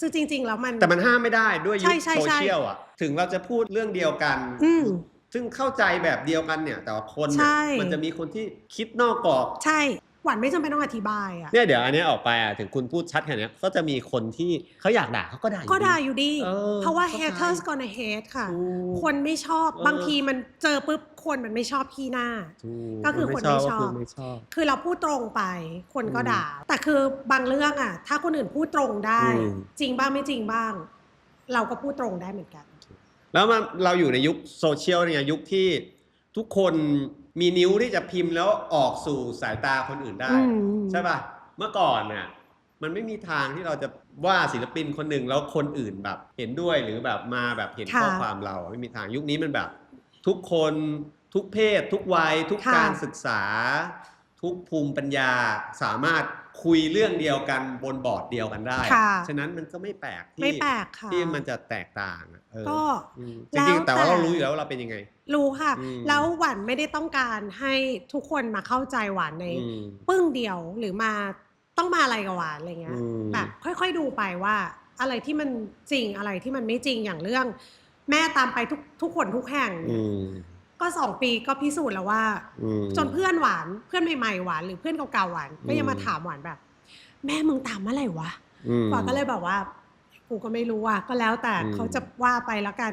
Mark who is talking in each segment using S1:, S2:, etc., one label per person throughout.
S1: ซึ่งจริง ๆ แล้วมัน
S2: แต่มันห้ามไม่ได้ด้วยยุ
S1: ใช่
S2: ค
S1: ใช่
S2: โซ
S1: ใช่
S2: เชียลอะ ถึงเราจะพูดเรื่องเดียวกัน
S1: อืม
S2: ซึ่งเข้าใจแบบเดียวกันเนี่ย แต่ว่าคน
S1: ใช่
S2: เนี่ยมันจะมีคนที่คิดนอกกรอบ
S1: ใช่ หวานไม่จำเป็นต้องอธิบายอะ
S2: เนี่ยเดี๋ยวอันเนี้ยออกไปอะถึงคุณพูดชัดแค่เนี้ยก็จะมีคนที่เขาอยากด่าเขาก็ด่า
S1: ก็ด่า
S2: อยู่
S1: อยู่ดี
S2: เออ
S1: เพราะว่า
S2: เข้าใจ
S1: haters gonna hate ค่ะ
S2: ถูก
S1: คนไม่ชอบ
S2: เออ
S1: บางทีมันเจอปุ๊บคนมันไม่ชอบพี่หน้า
S2: ถู
S1: ก็คือคนไม่ชอบ
S2: ก็คือไม่ชอบ
S1: คือเราพูดตรงไป คนก็
S2: อืม
S1: ด่า แต่คือบางเรื่องอะ ถ้าคนอื่นพูดตรงได้
S2: อืม
S1: จริงบ้างไม่จริงบ้าง เราก็พูดตรงได้เหมือนกัน
S2: แล้วมันเราอยู่ในยุคโซเชียลเนี่ยยุคที่ ทุกคนมีนิ้วที่จะพิมพ์แล้วออกสู่สายตาคนอื่นได้
S1: อืม
S2: ใช่ป่ะ เมื่อก่อนน่ะมันไม่มีทางที่เราจะว่าศิลปินคนหนึ่งแล้วคนอื่นแบบ เห็นด้วยหรือแบบมาแบบเห็น
S1: ค่ะ
S2: ข้อความเราไม่มีทางยุคนี้มันแบบ ทุกคนทุกเพศ ทุกวัย ทุก
S1: ค่ะ
S2: การศึกษา ทุกภูมิปัญญาสามารถ คุยเรื่องเดียวกันบนบอร์ดเดียวกันได้
S1: ค่ะ
S2: ฉะนั้นมันก็ไม่แปลกที่
S1: ไม่แปลกค่ะ
S2: ที่มันจะแตกต่างอะเออ
S1: ก็
S2: อืมจ
S1: แล้ว
S2: ริงๆ แต่ว่า
S1: แต่
S2: เรารู้อยู่แล้วว่าเราเป็นยังไง
S1: รู้ค่ะ
S2: อืม
S1: แล้วหวานไม่ได้ต้องการให้ทุกคนมาเข้าใจหวานใน
S2: อืม
S1: ปึ้งเดียวหรือมาต้องมาอะไรกับหวานอะไรเงี้ย
S2: อืม
S1: แบบค่อยๆดูไปว่า อะไรที่มันจริงอะไรที่มันไม่จริงอย่างเรื่อง แม่ตามไปทุกทุกคนทุกแห่ง
S2: อืม
S1: ก็สองปีก็พิสูจน์แล้วว่า
S2: อืม
S1: จนเพื่อนหวานเพื่อนใหม่ๆหวานหรือเพื่อนเก่าๆหวานก็ยัง
S2: อืม
S1: มาถามหวานแบบ แม่มึงตามเมื่อไหร่วะ
S2: อืม
S1: หวานก็เลยบอกว่า กูก็ไม่รู้อะก็แล้วแต่
S2: อืม
S1: เขาจะว่าไปแล้วกัน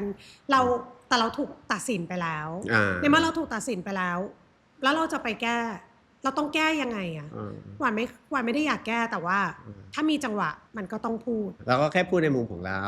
S1: เราแต่เราถูกตัดสินไปแล้ว
S2: อ่า
S1: ในเมื่อเราถูกตัดสินไปแล้ว แล้วเราจะไปแก้ เราต้องแก้ยังไงอะ
S2: อ่า
S1: หวานไม่หวานไม่ได้อยากแก้แต่ว่า
S2: อืม
S1: ถ้ามีจังหวะมันก็ต้องพูด
S2: เราก็แค่พูดในมุมของเรา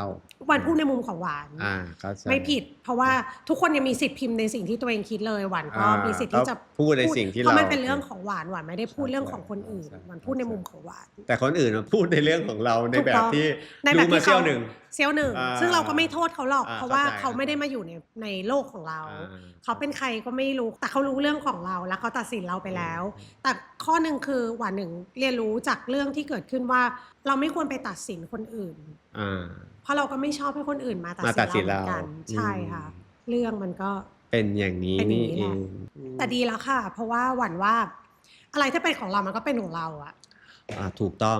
S1: หวานพูดในมุมของหวาน
S2: อ่าเข้าใจ
S1: ไม่ผิด เพราะว่าทุกคนยังมีสิทธิ์พิมพ์ในสิ่งที่ตัวเองคิดเลยหวานก็
S2: อ่า
S1: มีสิทธิ์ที่จะ
S2: ก็พูดในสิ่งที่
S1: เพราะมัน
S2: เรา
S1: เป็นเรื่องของหวานหวานไม่ได้พูด
S2: ใช่
S1: เรื่องของคนอื่น
S2: ใช่
S1: หวานพูดในมุมของหวาน
S2: แต่คนอื่นมาพูดในเรื่องของเราใน
S1: ถูก
S2: แบ
S1: ต้
S2: บ
S1: อง
S2: ที่
S1: ในแบบ
S2: รู้มา
S1: ที่
S2: เชี่ยว
S1: เขา
S2: หนึ่ง
S1: เซี่ยวหนึ่ง
S2: อ่า
S1: ซึ่งเราก็ไม่โทษเขาหรอก
S2: อ่า
S1: เพราะว่า
S2: เข้าใจ
S1: เขาไม่ได้มาอยู่ในในโลกของเรา
S2: อ่า
S1: เขาเป็นใครก็ไม่รู้ แต่เขารู้เรื่องของเรา แล้วเขาตัดสินเราไปแล้ว แต่ข้อหนึ่งคือหวานหนึ่งเรียนรู้จากเรื่องที่เกิดขึ้นว่า เราไม่ควรไปตัดสินคนอื่น
S2: อ่า
S1: เพราะเราก็ไม่ชอบให้คนอื่นมาตัด
S2: มาตัดสิ
S1: สิน
S2: น
S1: เราเหมือนกัน
S2: เรา
S1: ใช่ค่ะ
S2: อืม
S1: เรื่องมันก็
S2: เป็นอย่างนี้
S1: เป็นอย่าง
S2: นี่
S1: นี้
S2: เอ
S1: แหละ
S2: ง
S1: แต่ดีแล้วค่ะ เพราะว่าหวั่นว่า อะไรถ้าเป็นของเรามันก็เป็นของเราอะ
S2: อ่าถูกต้อง